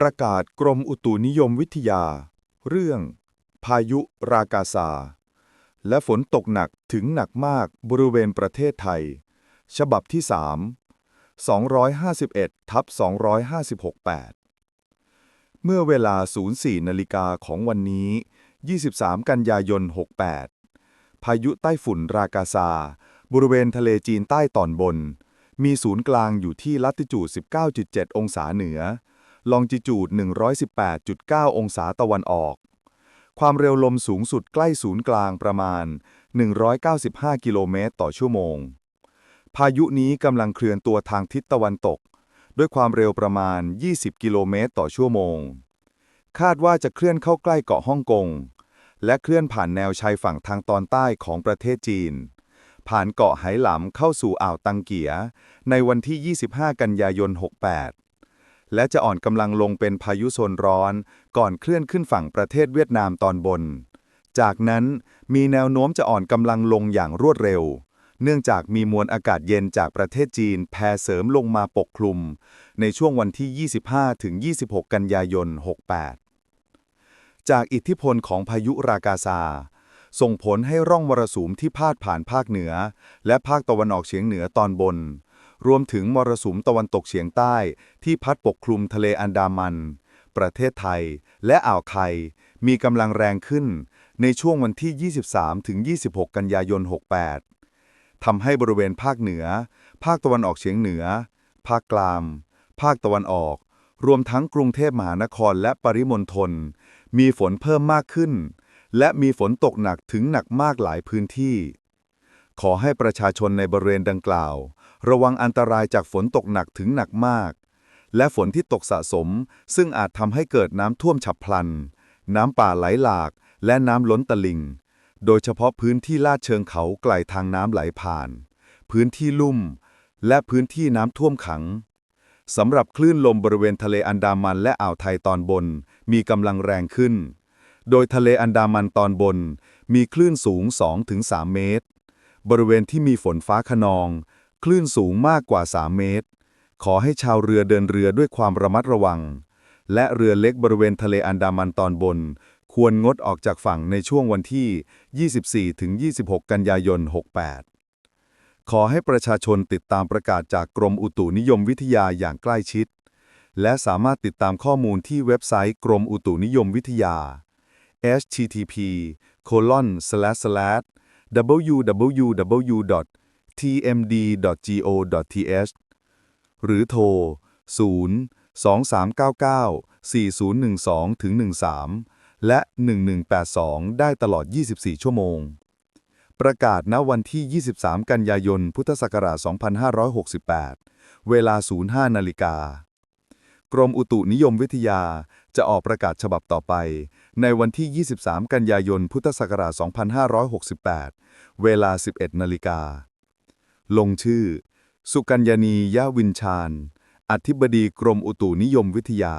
ประกาศกรมอุตุนิยมวิทยา เรื่อง พายุรากาซา และฝนตกหนักถึงหนักมากบริเวณประเทศไทย ฉบับที่ 3 251ทับ256 8 เมื่อเวลา 04นาฬิกาของวันนี้ 23 กันยายน 68 พายุใต้ฝุ่นรากาซา บริเวณทะเลจีนใต้ตอนบน มีศูนย์กลางอยู่ที่ลัติจูด19.7 องศาเหนือ ลองจิจูด 118.9 องศาตะวันออก ความเร็วลมสูงสุดใกล้ศูนย์กลางประมาณ 195 กิโลเมตรต่อชั่วโมง พายุนี้กำลังเคลื่อนตัวทางทิศตะวันตก ด้วยความเร็วประมาณ 20 กิโลเมตรต่อชั่วโมง คาดว่าจะเคลื่อนเข้าใกล้เกาะฮ่องกง และเคลื่อนผ่านแนวชายฝั่งทางตอนใต้ของประเทศจีนผ่านเกาะไหหลำเข้าสู่อ่าวตังเกียในวันที่ 25 กันยายน 68 และจะอ่อนกำลังลงเป็นพายุโซนร้อน ก่อนเคลื่อนขึ้นฝั่งประเทศเวียดนามตอนบน จากนั้นมีแนวโน้มจะอ่อนกำลังลงอย่างรวดเร็ว เนื่องจากมีมวลอากาศเย็นจากประเทศจีนแผ่เสริมลงมาปกคลุม ในช่วงวันที่ 25 ถึง 26 กันยายน 68 จากอิทธิพลของพายุรากาซาส่งผลให้ร่องมรสุมที่พาดผ่านภาคเหนือ และภาคตะวันออกเฉียงเหนือตอนบน รวมถึงมรสุมตะวันตกเฉียงใต้ที่พัดปกคลุมทะเลอันดามัน ประเทศไทย และอ่าวไทย มีกำลังแรงขึ้น ในช่วงวันที่ 23 ถึง 26 กันยายน 68 ทำให้บริเวณภาคเหนือ ภาคตะวันออกเฉียงเหนือ ภาคกลาง ภาคตะวันออก รวมทั้งกรุงเทพมหานครและปริมณฑล มีฝนเพิ่มมากขึ้น และมีฝนตกหนักถึงหนักมากหลายพื้นที่ ขอให้ประชาชนในบริเวณดังกล่าว ระวังอันตรายจากฝนตกหนักถึงหนักมาก และฝนที่ตกสะสม ซึ่งอาจทำให้เกิดน้ำท่วมฉับพลัน น้ำป่าไหลหลาก และน้ำล้นตลิ่ง โดยเฉพาะพื้นที่ลาดเชิงเขาไกลทางน้ำไหลผ่าน พื้นที่ลุ่ม และพื้นที่น้ำท่วมขังสำหรับคลื่นลมบริเวณทะเลอันดามันและอ่าวไทยตอนบน มีกำลังแรงขึ้น โดยทะเลอันดามันตอนบน มีคลื่นสูง 2-3 เมตร บริเวณที่มีฝนฟ้าขนอง คลื่นสูงมากกว่า 3 เมตร ขอให้ชาวเรือเดินเรือด้วยความระมัดระวัง และเรือเล็กบริเวณทะเลอันดามันตอนบน ควรงดออกจากฝั่งในช่วงวันที่ 24-26 กันยายน 68 ขอให้ประชาชนติดตามประกาศจากกรมอุตุนิยมวิทยาอย่างใกล้ชิด และสามารถติดตามข้อมูลที่เว็บไซต์กรมอุตุนิยมวิทยา http colon slash slash www.tmd.go.th หรือโทร 023994012-13 และ 1182 ได้ตลอด 24 ชั่วโมง ประกาศณวันที่ 23 กันยายน พุทธศักราช 2568 เวลา 05นาฬิกา กรมอุตุนิยมวิทยา จะออกประกาศฉบับต่อไป ในวันที่ 23 กันยายน พุทธศักราช 2568 เวลา 11 นาฬิกา ลงชื่อ สุกัญญานียะวินชาญ อธิบดีกรมอุตุนิยมวิทยา